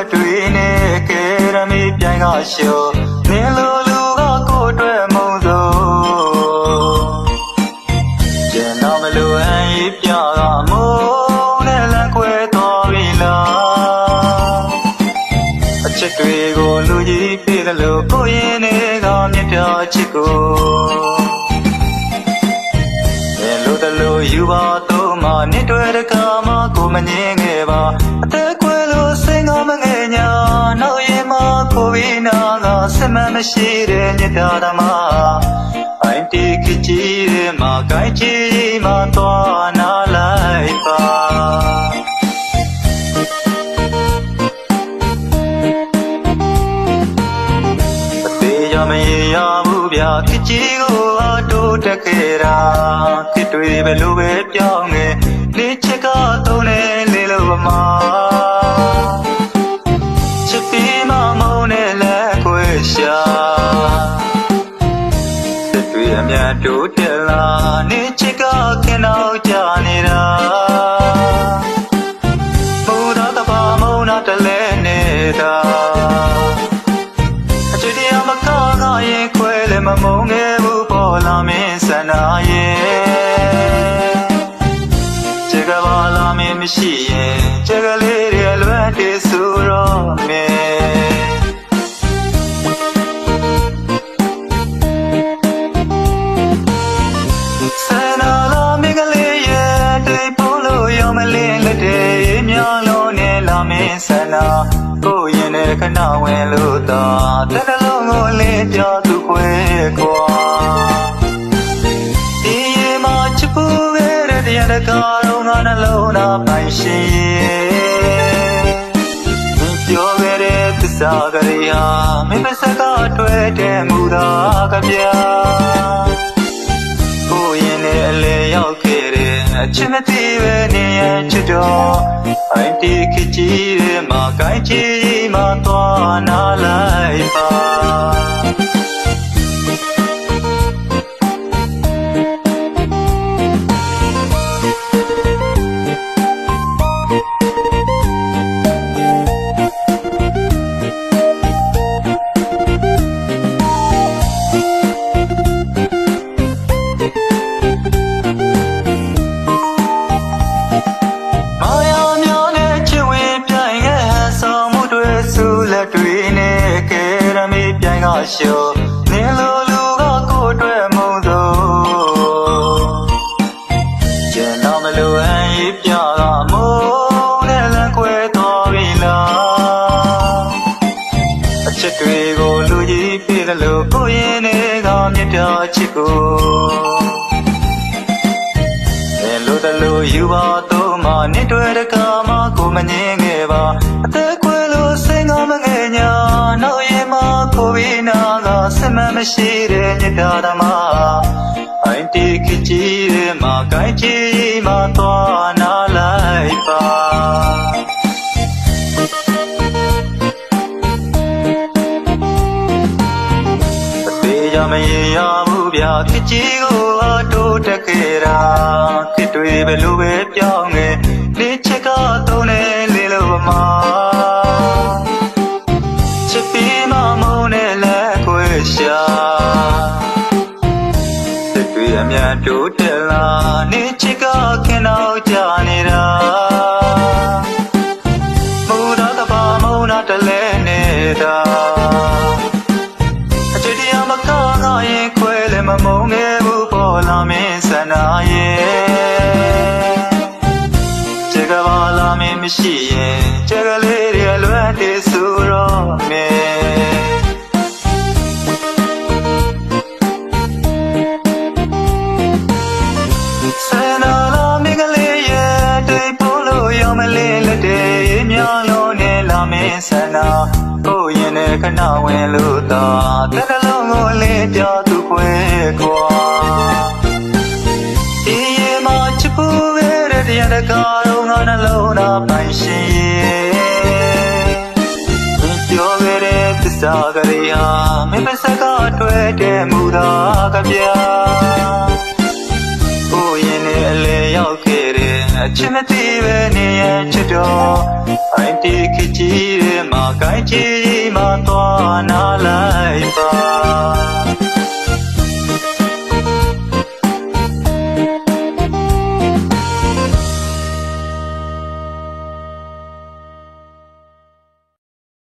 လက်တွေနဲ့ကဲရမီပြိုင်ကရှော်နင်းလိုလူကကိုအတွက်မုံစိုးကျန်တော့မလိုအပ်ပြကမုံနဲ့လက်ခွဲတော်ပြီလားအချစ်တွေကိုလူကြီးပြည်တယ်လို့ကိုရင်တွေကမြတ်တော်ချစ်ကို ရင်မကိုပြီးနာကစမမရှိတဲ့မြတ်တာဓမ္မအိုင်တီခကြီးတဲ့မှာကိုင်းကြီးမှသွားနာလိုက်ပါအသေးရမရေရဘူးဗျာခကြီးကိုအတိုးတက်ခဲ့တာခစ်တွေပဲလို့ပဲပြောင်းနေနေချက်ကသုံးနေလေလို့မှာ မြတ်တိုးတက်လာနေချက်ကခင်တော့ကြာနေတာမူရတဘာမုံနာတလဲနေတာအချစ်တရားမကားကရင်ခွဲလည်းမမုံငယ်ဘူးပေါ်လာမင်းဆန္ဒရဲ့ချက်ကဘာလာမင်းမရှိရင်ချက်ကလေးတွေလွ ခဏဝင်လို့တော့တတလုံးကိုလေးပြောသူခွဲကွာဒီရေမှာချစ်ဖို့ပဲတဲ့တရားတကားတော့ငါနှလုံးသားပိုင်ရှင်မင်းပြောခဲ့တဲ့သစ္စာကလေးဟာမင်းမစကားတွေ့တဲ့မူသာကဗျာ ချစ်မသိပဲနေရချစ်တော်အိုင်တီခကြီးရဲ့မှာကိုင်းကြီးမှာသွားနာလိုက်ပါ ရှုနင်းလိုလူကကိုယ်အတွက်မုံဆုံးကျန်တော့မလို့အန်ဤပြကမိုးနဲ့လမ်းခွဲတော်ပြီလားအချက်တွေကိုလူကြီးပြည့်တယ်လို့ကိုယ်ရင်တွေကမြတ်တော်ချစ်ကိုဘယ်လိုတလို့ယူပါတော့မနှစ်တွေတကားမှကိုမငင်းခဲ့ပါအသက် မမရှိတဲ့မြတ်တာဓမ္မအိုင်တီခကြီးရဲ့မှာကိုင်းကြီးမှသွားနာလိုက်ပါအသေးရမရေရဘူးဗျာခစ်ကြီးကိုအတိုးတက်ခဲ့တာခစ်တွေပဲလို့ပဲပြောင်းနေနေ တွေအမြတ်တိုးတက်လာနေချက်ကခင်တော့ကြာနေတာမူရတဘာမုံနာတလဲနေတာအချစ်တရားမကားကရင်ခွဲလည်းမမုံငယ်ဘူးပေါ်လာမင်းဆန္ဒရဲ့ချက်ကဘာလာမင်းမရှိရင်ချက်ကလေးတွေလွတ်တည်ဆိုတော့ နဲ့ခဏဝင်လို့တော့တကလုံးကိုလေးပြောသူခွဲခွာဒီရေမှာချစ်ဖို့ပဲတဲ့တရားတကားတော့ငါနှလုံးသားပိုင်ရှင်မင်းပြောခဲ့တဲ့သစ္စာကလေးဟာမင်းမစကားတွေ့တဲ့မူသာကဗျာကိုရင်နဲ့အလေရောက်ခဲ့တဲ့ အချစ်မသိပဲနေရချစ်တော်အိုင်တီခကြီးရဲ့မှာကိုင်းကြီးမှာသွားနာလိုက်ပါ